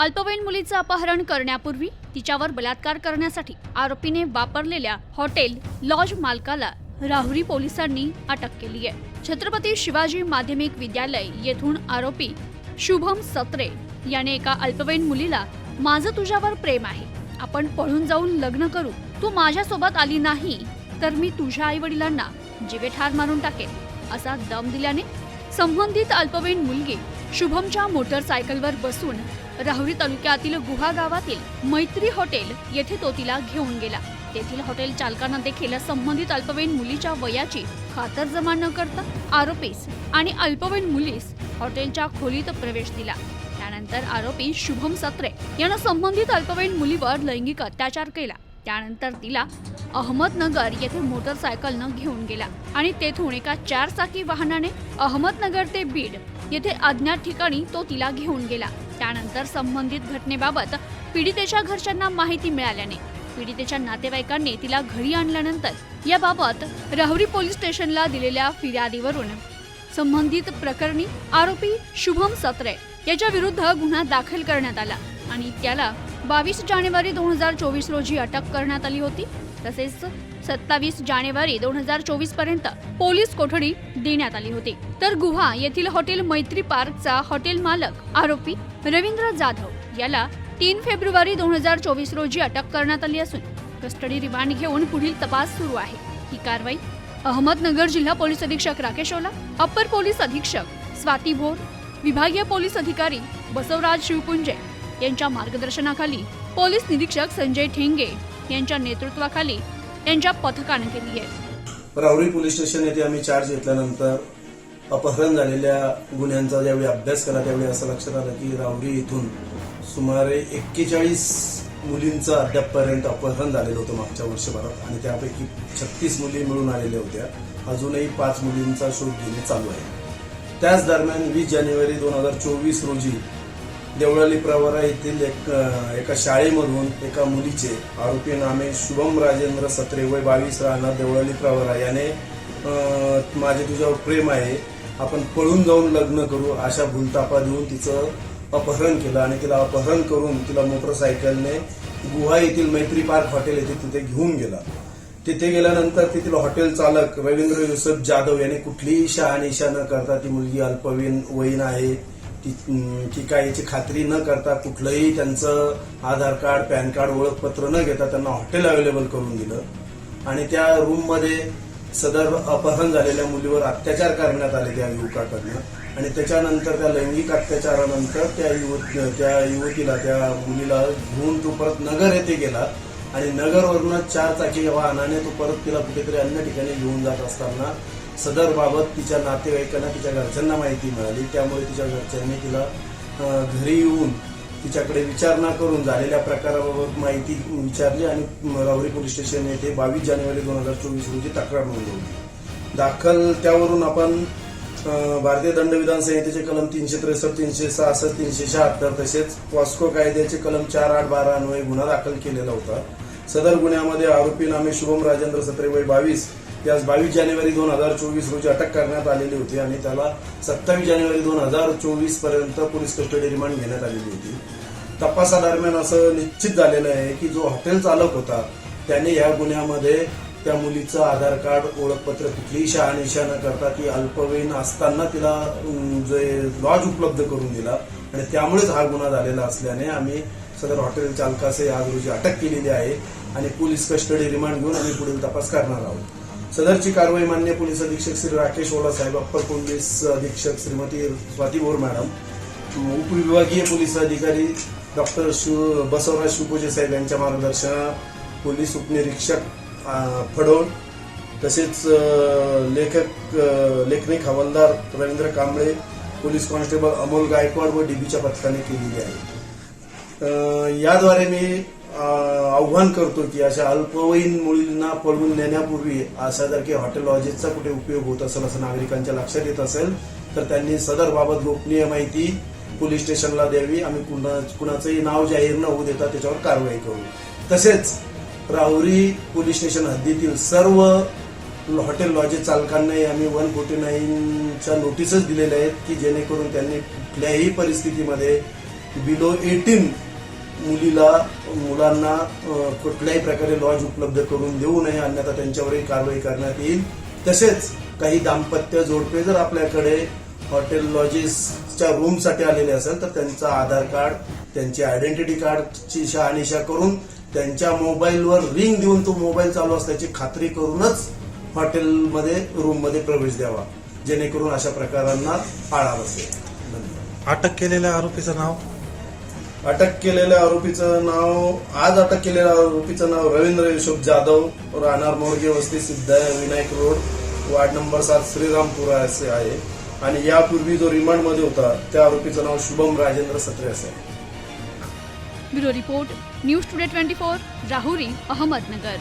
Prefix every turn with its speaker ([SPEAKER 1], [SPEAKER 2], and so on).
[SPEAKER 1] अल्पवयीन मुलीचं अपहरण करण्यापूर्वी तिच्यावर बलात्कार करण्यासाठी आरोपीने वापरलेल्या हॉटेल लॉज मालकाला राहुरी पोलिसांनी अटक केली आहे. छत्रपती शिवाजी माध्यमिक विद्यालय येथून आरोपी शुभम सत्रे याने एका अल्पवयीन मुलीला माझं तुझ्यावर प्रेम आहे. आपण पळून जाऊन लग्न करू. तू माझ्यासोबत आली नाही तर मी तुझ्या आई वडिलांना जीवे ठार मारून टाकेन असा दम दिल्याने संबंधित अल्पवयीन मुलगी शुभमच्या मोटरसायकलवर बसून राहुरी तालुक्यातील गुहा गावातील मैत्री हॉटेल येथे तो तिला घेऊन गेला. तेथील हॉटेल चालकांना देखील संबंधित अल्पवयीन मुलीच्या वयाची खातरजमा न करता आरोपीस आणि अल्पवयीन मुलीस हॉटेलच्या खोलीत प्रवेश दिला. त्यानंतर आरोपी शुभम सत्रे यानं संबंधित अल्पवयीन मुलीवर लैंगिक अत्याचार केला. त्यानंतर तिला अहमदनगर येथे मोटरसायकलनं घेऊन गेला आणि तेथून एका चारचाकी वाहनाने अहमदनगर ते बीड येथे अज्ञात ठिकाणी तो तिला घेऊन गेला. त्यानंतर संबंधित घटनेबाबत पीडितेच्या घरच्यांना माहिती मिळाल्याने पीडितेच्या नातेवाईकांनी तिला घरी आणल्यानंतर याबाबत राहुरी पोलीस स्टेशनला दिलेल्या फिर्यादीवरून संबंधित प्रकरणी आरोपी शुभम सत्रे याच्या विरुद्ध गुन्हा दाखल करण्यात आला आणि त्याला बावीस जानेवारी दोन हजार चोवीस रोजी अटक करण्यात आली होती. तसेच सत्तावीस जानेवारी दोन हजार चोवीसपर्यंत पोलीस कोठडी देण्यात आली होती. तर गुहा येथील हॉटेल मैत्री पार्कचा हॉटेल मालक आरोपी रवींद्र जाधव याला तीन फेब्रुवारी दोन हजार चोवीस रोजी अटक करण्यात आली असून कस्टडी रिमांड घेऊन पुढील तपास सुरू आहे. ही कारवाई अहमदनगर जिल्हा पोलीस अधीक्षक राकेश ओला अप्पर पोलीस अधीक्षक स्वाती भोर विभागीय पोलीस अधिकारी बसवराज शिवपुंजे यांच्या मार्गदर्शनाखाली पोलीस निरीक्षक संजय ठेंगे यांच्या नेतृत्वाखाली त्यांच्या पथकानं केली आहे.
[SPEAKER 2] राहुरी पोलीस स्टेशन येथे आम्ही चार्ज घेतल्यानंतर अपहरण झालेल्या गुन्ह्यांचा ज्यावेळी अभ्यास केला त्यावेळी असं लक्षात आलं की राहुरी इथून सुमारे एक्केचाळीस मुलींचं अद्यापपर्यंत अपहरण झालेलं होतं मागच्या वर्षभरात आणि त्यापैकी छत्तीस मुली मिळून आलेल्या होत्या. अजूनही पाच मुलींचा शोध घेणे चालू आहे. त्याच दरम्यान वीस जानेवारी दोन हजार चोवीस रोजी देवळाली प्रवरा येथील एक एका शाळेमधून एका मुलीचे आरोपी नामे शुभम राजेंद्र सत्रे वय बावीस राहणार देवळाली प्रवरा. याने माझे तुझ्यावर प्रेम आहे. आपण पळून जाऊन लग्न करू. अशा भूलतापा देऊन तिचं अपहरण केलं आणि तिला अपहरण करून तिला मोटरसायकलने गुहा येथील मैत्री पार्क हॉटेल येथे तिथे घेऊन गेला. तिथे गेल्यानंतर तेथील हॉटेल चालक रवींद्र युसफ जाधव याने कुठलीही शहानिशा न करता ती मुलगी अल्पवयीन वयीन आहे. की काय याची खात्री न करता कुठलंही त्यांचं आधार कार्ड पॅन कार्ड ओळखपत्र न घेता त्यांना हॉटेल अवेलेबल करून दिलं. आणि त्या रूममध्ये सदर अपहरण झालेल्या मुलीवर अत्याचार करण्यात आले त्या युवकाकडनं. आणि त्याच्यानंतर त्या लैंगिक अत्याचारानंतर त्या युवती त्या युवतीला त्या मुलीला घेऊन तो परत नगर येथे गेला. आणि नगरवरनं चार चाकी वाहनाने तो परत तिला कुठेतरी अन्य ठिकाणी घेऊन जात असताना सदर बाबत तिच्या नातेवाईकांना तिच्या घरच्यांना माहिती मिळाली. त्यामुळे तिच्या घरच्यांनी तिला घरी येऊन तिच्याकडे विचारणा करून झालेल्या प्रकाराबाबत माहिती विचारली आणि राहुरी पोलीस स्टेशन येथे बावीस जानेवारी दोन हजार चोवीस रोजी तक्रार नोंदवली. दाखल त्यावरून आपण भारतीय दंडविधान संहितेचे कलम तीनशे त्रेसष्ट तीनशे सहासष्ट तीनशे शहात्तर तसेच पॉस्को कायद्याचे कलम चार आठ बारा अन्वये गुन्हा दाखल केलेला होता. सदर गुन्ह्यामध्ये आरोपी नामे शुभम राजेंद्र सत्रे वय बावीस त्यास बावीस जानेवारी दोन हजार चोवीस रोजी अटक करण्यात आलेली होती आणि त्याला सत्तावीस जानेवारी दोन हजार चोवीसपर्यंत पोलीस कस्टडी रिमांड घेण्यात आलेली होती. तपासादरम्यान असं निश्चित झालेलं आहे की जो हॉटेल चालक होता त्याने या गुन्ह्यामध्ये त्या मुलीचं आधार कार्ड ओळखपत्र कुठलीही शहानिशा न करता ती अल्पवयीन असताना तिला जे लॉज उपलब्ध करून दिला आणि त्यामुळेच हा गुन्हा झालेला असल्याने आम्ही सदर हॉटेल चालकाचे आज रोजी अटक केलेली आहे आणि पोलीस कस्टडी रिमांड घेऊन आम्ही पुढील तपास करणार आहोत. सदरची कारवाई मान्य पोलीस अधीक्षक श्री राकेश ओला साहेब अप्पर पोलीस अधीक्षक श्रीमती स्वाती भोर मॅडम उपविभागीय पोलीस अधिकारी डॉक्टर शिव बसवराज शिवपूजे साहेब यांच्या मार्गदर्शनात पोलीस उपनिरीक्षक अं, फडोळ तसेच लेखक लेखनिक हवालदार रवींद्र कांबळे पोलीस कॉन्स्टेबल अमोल गायकवाड व डीबीच्या पथकाने केलेली आहे. याद्वारे मी आव्हान करतो की अशा अल्पवयीन मुलींना पळवून नेण्यापूर्वी अशा जर की हॉटेल लॉजेसचा कुठे उपयोग होत असेल असं नागरिकांच्या लक्षात येत असेल तर त्यांनी सदर बाबत गोपनीय माहिती पोलीस स्टेशनला द्यावी. आम्ही कुणा कुणाचंही नाव जाहीर न होऊ देता त्याच्यावर कारवाई करू. तसेच राहुरी पोलीस स्टेशन हद्दीतील सर्व हॉटेल लॉजेस चालकांनाही आम्ही वन फोर्टी नाईनच्या नोटीसच दिलेल्या आहेत की जेणेकरून त्यांनी कुठल्याही परिस्थितीमध्ये बिलो एटीन मुलीला मुलांना कुठल्याही प्रकारे लॉज उपलब्ध करून देऊ नये अन्यथा त्यांच्यावरही कारवाई करण्यात येईल. तसेच काही दाम्पत्य जोडपे जर आपल्याकडे हॉटेल लॉजेसच्या रूमसाठी आलेले असेल तर त्यांचा आधार कार्ड त्यांची आयडेंटिटी कार्डची शहानिशा करून त्यांच्या मोबाईलवर रिंग देऊन तो मोबाईल चालू असल्याची खात्री करूनच हॉटेलमध्ये रूममध्ये प्रवेश द्यावा जेणेकरून अशा प्रकारांना आळा बसेल धन्यवाद.
[SPEAKER 3] अटक केलेल्या आरोपीचं नाव?
[SPEAKER 2] अटक केलेल्या आरोपीचं नाव आज अटक केलेल्या आरोपीचं नाव रवींद्र यशोब जाधव राहणार मोरगे वस्ती सिद्धाय विनायक रोड वार्ड नंबर सात श्रीरामपुरा असे आहे. आणि यापूर्वी जो रिमांडमध्ये होता त्या आरोपीचं नाव शुभम राजेंद्र सत्रे असे आहे.
[SPEAKER 1] Bureau report news today twenty four Rahuri Ahmednagar.